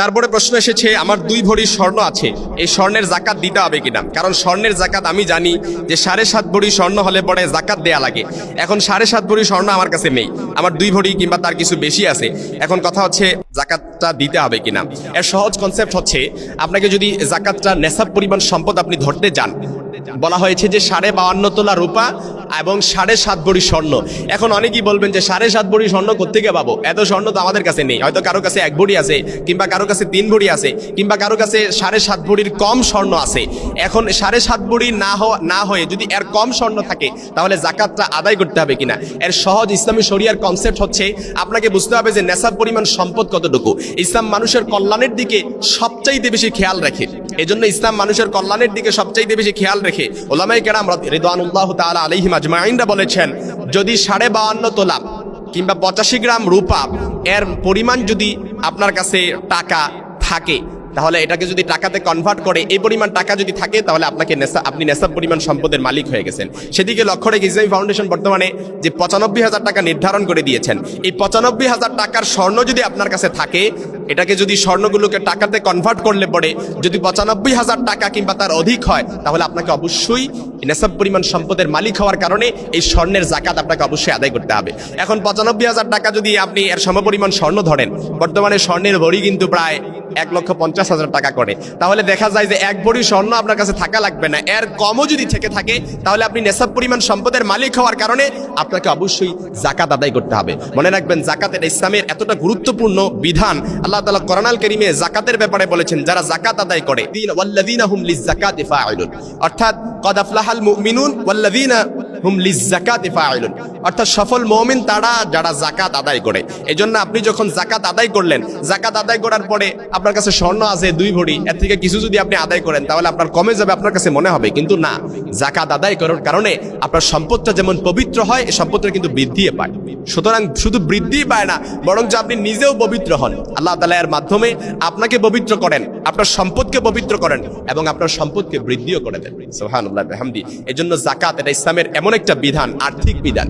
তারপরে প্রশ্ন এসেছে, আমার দুই ভরি স্বর্ণ আছে, এই স্বর্ণের জাকাত দিতে হবে কিনা? কারণ স্বর্ণের জাকাত আমি জানি যে সাড়ে সাত ভরি স্বর্ণ হলে পরে জাকাত দেয়া লাগে। এখন সাড়ে সাত ভরি স্বর্ণ আমার কাছে নেই, আমার দুই ভরি কিংবা তার কিছু বেশি আছে। এখন কথা হচ্ছে, জাকাতটা দিতে হবে কিনা? এর সহজ কনসেপ্ট হচ্ছে, আপনাকে যদি জাকাতটা নেশাব পরিমাণ সম্পদ আপনি ধরতে যান, বলা হয়েছে যে সাড়ে বাউান্ন তোলা রূপা এবং সাড়ে সাত ভরি স্বর্ণ। এখন অনেকেই বলবেন যে সাড়ে সাত ভরি স্বর্ণ কোথেকে পাবো? এত স্বর্ণ তো আমাদের কাছে নেই। হয়তো কারও কাছে এক ভরি আছে, কিংবা কারও কাছে তিন ভরি আছে, কিংবা কারও কাছে সাড়ে সাত ভরির কম স্বর্ণ আছে। এখন সাড়ে সাত ভরি না না হয়ে যদি এর কম স্বর্ণ থাকে, তাহলে জাকাতটা আদায় করতে হবে কিনা? এর সহজ ইসলামী শরিয়ার কনসেপ্ট হচ্ছে, আপনাকে বুঝতে হবে যে নেশাব পরিমাণ সম্পদ কতটুকু। ইসলাম মানুষের কল্যাণের দিকে সবচাইতে বেশি খেয়াল রাখে। এজন্য ইসলাম মানুষের কল্যাণের দিকে সবচাইতে বেশি খেয়াল রেখে ওলামাই কেরাম রিদানুল্লাহ তাআলা আলাইহিম আজমাইনরা বলেছেন, যদি সাড়ে বাহান্ন তোলা কিংবা পঁচাশি গ্রাম রূপা, এর পরিমাণ যদি আপনার কাছে টাকা থাকে তাহলে এটাকে যদি টাকাতে কনভার্ট করে, এই পরিমাণ টাকা যদি থাকে, তাহলে আপনাকে নেশা, আপনি নেশাব পরিমাণ সম্পদের মালিক হয়ে গেছেন। সেদিকে লক্ষ্য রেখে ইসলামী ফাউন্ডেশন বর্তমানে যে পঁচানব্বই হাজার টাকা নির্ধারণ করে দিয়েছেন, এই পঁচানব্বই হাজার টাকার স্বর্ণ যদি আপনার কাছে থাকে, এটাকে যদি স্বর্ণগুলোকে টাকাতে কনভার্ট করলে পরে যদি পঁচানব্বই হাজার টাকা কিংবা তার অধিক হয়, তাহলে আপনাকে অবশ্যই নেশাব পরিমাণ সম্পদের মালিক হওয়ার কারণে এই স্বর্ণের জাকাত আপনাকে অবশ্যই আদায় করতে হবে। এখন পঁচানব্বই হাজার টাকা যদি আপনি এর সমপরিমাণ স্বর্ণ ধরেন, বর্তমানে স্বর্ণের ভরি কিন্তু প্রায় এক লক্ষ পঞ্চাশ হাজার টাকা করে। তাহলে দেখা যায় যে এক ভরি স্বর্ণ আপনার কাছে থাকা লাগবে না। এর কমও যদি থেকে থাকে, তাহলে আপনি নেশাব পরিমাণ সম্পদের মালিক হওয়ার কারণে আপনাকে অবশ্যই জাকাত আদায় করতে হবে। মনে রাখবেন, জাকাতের ইসলামের এতটা গুরুত্বপূর্ণ বিধান আল্লাহ তালা করোনাল করিমে জাকাতের ব্যাপারে বলেছেন, যারা জাকাত আদায় করে অর্থাৎ, কদ আফলাহাল মুমিনুন হুম লিজ্জাকাতি ফাইলুন অর্থাৎ সফল মুমিন তারা যারা জাকাত আদায় করে। এজন্য আপনি যখন জাকাত আদায় করলেন জাকাত আদায় করার পরে আপনার কাছে স্বর্ণ আছে দুই ভরি, এর থেকে কিছু যদি আপনি আদায় করেন, তাহলে আপনার কমে যাবে আপনার কাছে মনে হবে, কিন্তু না। জাকাত আদায় করার কারণে আপনার সম্পদটা যেমন পবিত্র হয় এই সম্পদটা কিন্তু বৃদ্ধি পায়। সুতরাং শুধু বৃদ্ধি পায় না বরং যে আপনি নিজেও পবিত্র হন। আল্লাহ তালা এর মাধ্যমে আপনাকে পবিত্র করেন, আপনার সম্পদকে পবিত্র করেন এবং আপনার সম্পদকে বৃদ্ধিও করে দেন। সোহান আল্লাহ এই জন্য জাকাত এটা ইসলামের এমন একটা বিধান, আর্থিক বিধান।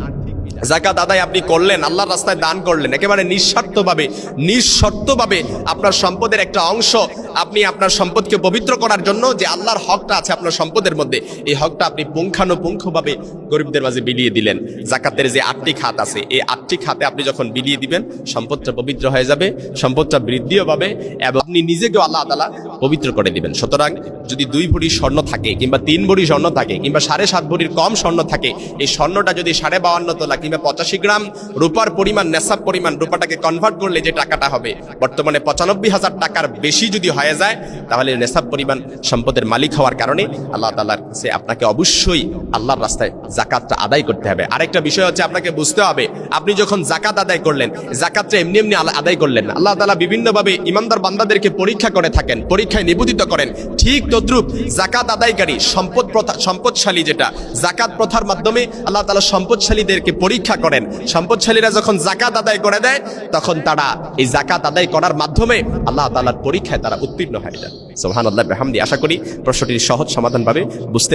জাকাত আদায় আপনি করলেন, আল্লাহর রাস্তায় দান করলেন, একেবারে নিঃস্বার্থভাবে, নিঃশর্তভাবে আপনার সম্পদের একটা অংশ আপনি আপনার সম্পদকে পবিত্র করার জন্য যে আল্লাহর হকটা আছে আপনার সম্পদের মধ্যে, এই হকটা আপনি পুঙ্খানুপুঙ্খভাবে গরিবদের মাঝে বিলিয়ে দিলেন। জাকাতের যে আটটি খাত আছে, এই আটটি খাতে আপনি যখন বিলিয়ে দিবেন, সম্পদটা পবিত্র হয়ে যাবে, সম্পদটা বৃদ্ধিও পাবে এবং আপনি নিজেকেও আল্লাহ তালা পবিত্র করে দিবেন। সুতরাং যদি দুই ভরি স্বর্ণ থাকে কিংবা তিন ভরি স্বর্ণ থাকে কিংবা সাড়ে সাত ভরির কম স্বর্ণ থাকে, এই স্বর্ণটা যদি সাড়ে বাউান্ন তোলা কিংবা পঁচাশি গ্রাম রূপার পরিমাণ, নেশাব পরিমাণ রূপাটাকে কনভার্ট করলে যে টাকাটা হবে, বর্তমানে পঁচানব্বই হাজার টাকার বেশি যদি হয়ে যায়, তাহলে নেশাব পরিমাণ সম্পদের মালিক হওয়ার কারণে আল্লাহ তালার কাছে আপনাকে অবশ্যই আল্লাহর রাস্তায় জাকাতটা আদায় করতে হবে। আরেকটা বিষয় হচ্ছে আপনাকে বুঝতে হবে, আপনি যখন জাকাত আদায় করলেন জাকাতটা এমনি এমনি আদায় করলেন আল্লাহ তালা বিভিন্নভাবে ইমানদার বান্দাদেরকে পরীক্ষা করে থাকেন, পরীক্ষায় নিবেদিত করেন। ঠিক তদ্রুপ জাকাত আদায়কারী সম্পদ প্রথা সম্পদশালী যেটা জাকাত প্রথার মাধ্যমে আল্লাহ তালা সম্পদশালীদেরকে পরীক্ষা করেন। সম্পদশালীরা যখন জাকাত আদায় করে দেয়, তখন তারা এই জাকাত আদায় করার মাধ্যমে আল্লাহ তালার পরীক্ষায় তারা উত্তীর্ণ হয় না। সোহান আল্লাহ হামদি আশা করি প্রশ্নটির সহজ সমাধান পাবে বুঝতে